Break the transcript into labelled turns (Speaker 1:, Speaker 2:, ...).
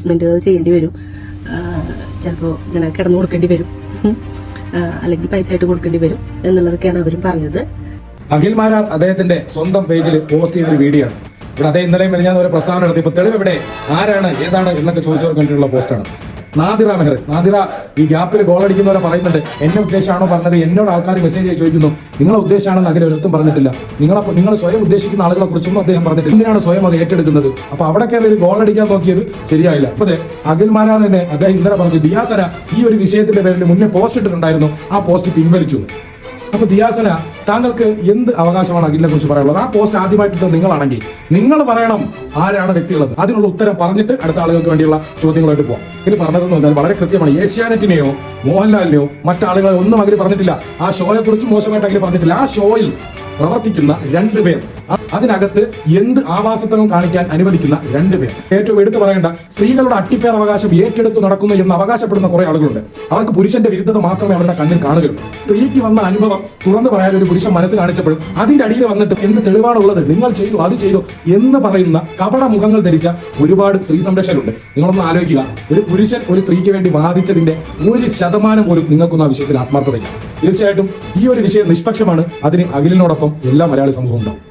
Speaker 1: അഡ്ജസ്റ്റ്മെന്റുകൾ ചെയ്യേണ്ടി വരും. ചിലപ്പോൾ ഇങ്ങനെ കിടന്നു കൊടുക്കേണ്ടി വരും. അല്ലെങ്കിൽ പൈസ ആയിട്ട് കൊടുക്കേണ്ടി വരും എന്നുള്ളതൊക്കെയാണ് അവരും പറഞ്ഞത്.
Speaker 2: അഖിൽ മാരാർ അദ്ദേഹത്തിന്റെ സ്വന്തം പേജിൽ പോസ്റ്റ് ചെയ്ത ഒരു വീഡിയോ ആണ്. ഇവിടെ അദ്ദേഹം ഇന്നലെ ഞാൻ ഒരു പ്രസ്താവന നടത്തി. ഇപ്പൊ തെളിവ് ഇവിടെ ആരാണ്? ഏതാണ്? എന്നൊക്കെ ചോദിച്ചവർ കണ്ടിട്ടുള്ള പോസ്റ്റാണ്. നാദിറ മെഹർ നാദിറ ഈ ഗ്യാപ്പിൽ ഗോൾ അടിക്കുന്നവരെ പറയുന്നുണ്ട് എന്നെ ഉദ്ദേശമാണോ പറഞ്ഞത്? എന്നോട് ആൾക്കാർ മെസ്സേജ് ചോദിക്കുന്നു. നിങ്ങളെ ഉദ്ദേശമാണെന്ന് അഖിൽ ഒരിടത്തും പറഞ്ഞിട്ടില്ല. നിങ്ങളെ നിങ്ങൾ സ്വയം ഉദ്ദേശിക്കുന്ന ആളുകളെ കുറിച്ചൊന്നും അദ്ദേഹം പറഞ്ഞിട്ടില്ല. എന്തിനാണ് സ്വയം അത് ഏറ്റെടുക്കുന്നത്? അപ്പൊ അവിടെ കയറി ഗോൾ അടിക്കാൻ നോക്കിയത് ശരിയായില്ല. അപ്പൊ ദേ അഖിൽ മാരാർ തന്നെ അദ്ദേഹം ഇന്നലെ പറഞ്ഞു ദിയാസന ഈ ഒരു വിഷയത്തിന്റെ പേരിൽ മുന്നേ പോസ്റ്റ് ഇട്ടിട്ടുണ്ടായിരുന്നു. ആ പോസ്റ്റ് പിൻവലിച്ചു. അപ്പൊ ദിയാസന താങ്കൾക്ക് എന്ത് അവകാശമാണ് അഖിലിനെ കുറിച്ച് പറയാനുള്ളത്? ആ പോസ്റ്റ് ആദ്യമായിട്ട് നിങ്ങളാണെങ്കിൽ നിങ്ങൾ പറയണം ആരാണ് വ്യക്തികളെന്ന് അതിനുള്ള ഉത്തരം പറഞ്ഞിട്ട് അടുത്ത ആളുകൾക്ക് വേണ്ടിയുള്ള ചോദ്യങ്ങളായിട്ട് പോവാം. ഇതിൽ പറഞ്ഞതെന്ന് പറഞ്ഞാൽ വളരെ കൃത്യമാണ്. ഏഷ്യാനെറ്റിനെയോ മോഹൻലാലിനെയോ മറ്റാളുകളെ ഒന്നും അഖിൽ പറഞ്ഞിട്ടില്ല. ആ ഷോയെ കുറിച്ച് മോശമായിട്ട് അഖിൽ പറഞ്ഞിട്ടില്ല. ആ ഷോയിൽ പ്രവർത്തിക്കുന്ന രണ്ടുപേർ അതിനകത്ത് എന്ത് ആവാസത്വം കാണിക്കാൻ അനുവദിക്കുന്ന രണ്ട് പേർ. ഏറ്റവും എടുത്തു പറയേണ്ട സ്ത്രീകളുടെ അട്ടിപ്പേർ അവകാശം ഏറ്റെടുത്ത് നടക്കുന്നു എന്ന് അവകാശപ്പെടുന്ന കുറെ ആളുകളുണ്ട്. അവർക്ക് പുരുഷന്റെ വിരുദ്ധത മാത്രമേ അവരുടെ കണ്ണിൽ കാണുകയുള്ളൂ. സ്ത്രീക്ക് വന്ന അനുഭവം തുറന്നു പറയാൻ ഒരു പുരുഷൻ മനസ്സ് കാണിച്ചപ്പോൾ അതിന്റെ അടിയിൽ വന്നിട്ട് എന്ത് തെളിവാണുള്ളത്? നിങ്ങൾ ചെയ്തു അത് ചെയ്തു എന്ന് പറയുന്ന കപട മുഖങ്ങൾ ധരിച്ച ഒരുപാട് സ്ത്രീ സംരക്ഷകരുണ്ട്. നിങ്ങളൊന്ന് ആലോചിക്കുക. ഒരു പുരുഷൻ ഒരു സ്ത്രീക്ക് വേണ്ടി വാദിച്ചതിന്റെ ഒരു ശതമാനം പോലും നിങ്ങൾക്കൊന്നും ആ വിഷയത്തിൽ ആത്മാർത്ഥതയില്ല. തീർച്ചയായിട്ടും ഈ ഒരു വിഷയം നിഷ്പക്ഷമാണ്. അതിന് അഖിലിനോടൊപ്പം എല്ലാ മലയാളി സമൂഹം ഉണ്ടാവും.